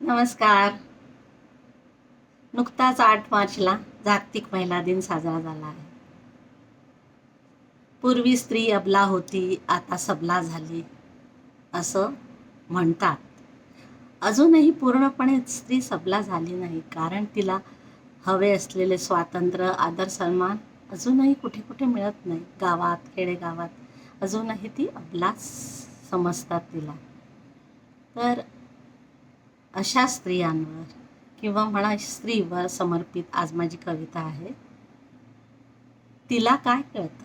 नमस्कार. नुकताच आठ मार्चला जागतिक महिला दिन साजरा झाला आहे. पूर्वी स्त्री अबला होती आता सबला झाली असं म्हणतात. अजूनही पूर्णपणे स्त्री सबला झाली नाही कारण तिला हवे असलेले स्वातंत्र्य आदर सन्मान अजूनही कुठे कुठे मिळत नाही. गावात खेडेगावात अजूनही ती अबला समजतात तिला. तर अशा स्त्रियांवर किंवा म्हणा स्त्रीवर समर्पित आज माझी कविता आहे तिला काय कळतं?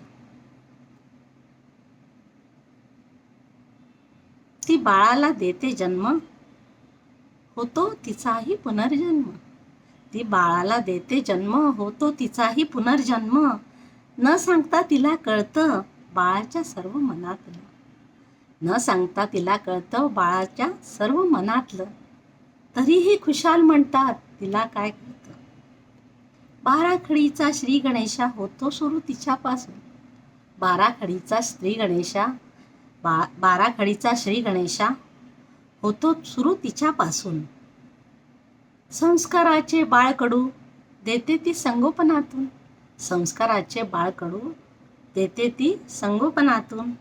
ती बाळाला देते जन्म होतो तिचाही पुनर्जन्म. ती बाळाला देते जन्म होतो तिचाही पुनर्जन्म. न सांगता तिला कळतं बाळाच्या सर्व मनातलं. न सांगता तिला कळतं बाळाच्या सर्व मनातलं. तरीही खुशाल म्हणतात तिला काय कळतं? बाराखडीचा श्री गणेशा होतो सुरू तिच्यापासून. बाराखडीचा श्री गणेशा बा बाराखडीचा श्री गणेशा होतो सुरू तिच्यापासून. संस्काराचे बाळकडू देते ती संगोपनातून. संस्काराचे बाळकडू देते ती संगोपनातून.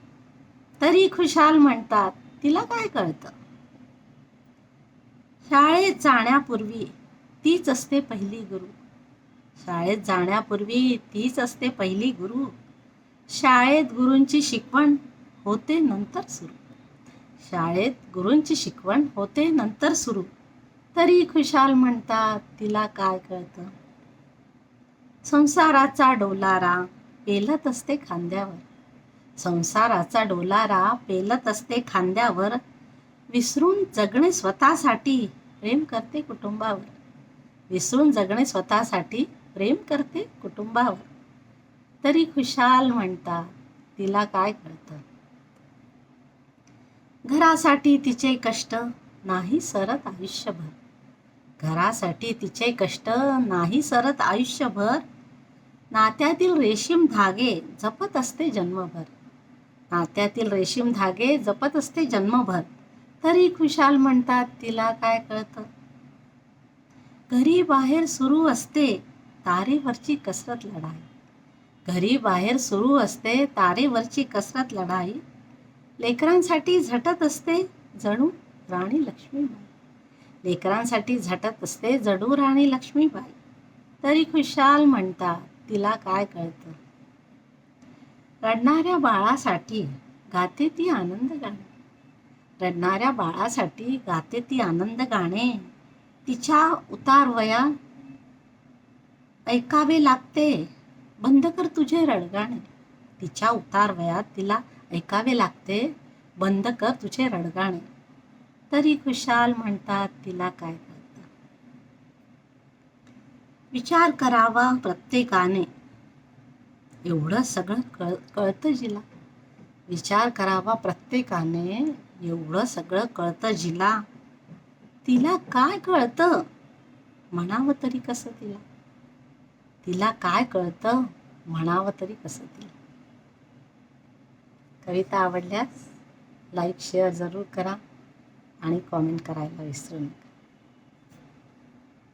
तरी खुशाल म्हणतात तिला काय कळतं? शाळेत जाण्यापूर्वी तीच असते पहिली गुरु. शाळेत जाण्यापूर्वी तीच असते पहिली गुरु. शाळेत गुरूंची शिकवण होते नंतर सुरू. शाळेत गुरूंची शिकवण होते नंतर सुरू. तरी खुशाल म्हणतात तिला काय कळतं? संसाराचा डोलारा पेलत असते खांद्यावर. संसाराचा डोलारा पेलत असते खांद्यावर विसरून जगणे स्वतःसाठी प्रेम करते कुटुंबावर. विसरून जगणे स्वतःसाठी प्रेम करते कुटुंबावर. तरी खुशाल म्हणतात तिला काय कळतं? घरासाठी तिचे कष्ट नाही सरत आयुष्यभर. घरासाठी तिचे कष्ट नाही सरत आयुष्यभर. नात्यातील रेशीम धागे जपत असते जन्मभर. नात्यातील रेशीम धागे जपत असते जन्मभर. तरी खुशाल म्हणतात तिला काय कळतं? घरी बाहेर सुरू असते तारेवरची कसरत लढाई. घरी बाहेर सुरू असते तारेवरची कसरत लढाई. लेकरांसाठी झटत असते जणू राणी लक्ष्मीबाई. लेकरांसाठी झटत असते जडू राणी लक्ष्मीबाई. तरी खुशाल म्हणतात तिला काय कळतं? रडणाऱ्या बाळासाठी गाते ती आनंद गाणे रडणाऱ्या बाळासाठी गाते ती आनंद गाणे. तिच्या उतार वया ऐकावे लागते. बंद कर तुझे रडगाणे. तिच्या उतार वयात तिला ऐकावे लागते. बंद कर तुझे रडगाणे. तरी खुशाल म्हणतात तिला काय करता? विचार करावा प्रत्येकाने. एवढं सगळं कळ कळतं जिला. विचार करावा प्रत्येकाने. एवढं सगळं कळतं जिला. तिला काय कळतं? म्हणावं तरी कसं तिला? तिला काय कळतं? म्हणावं तरी कसं तिला? कविता आवडल्यास लाईक शेअर जरूर करा आणि कॉमेंट करायला विसरू नका.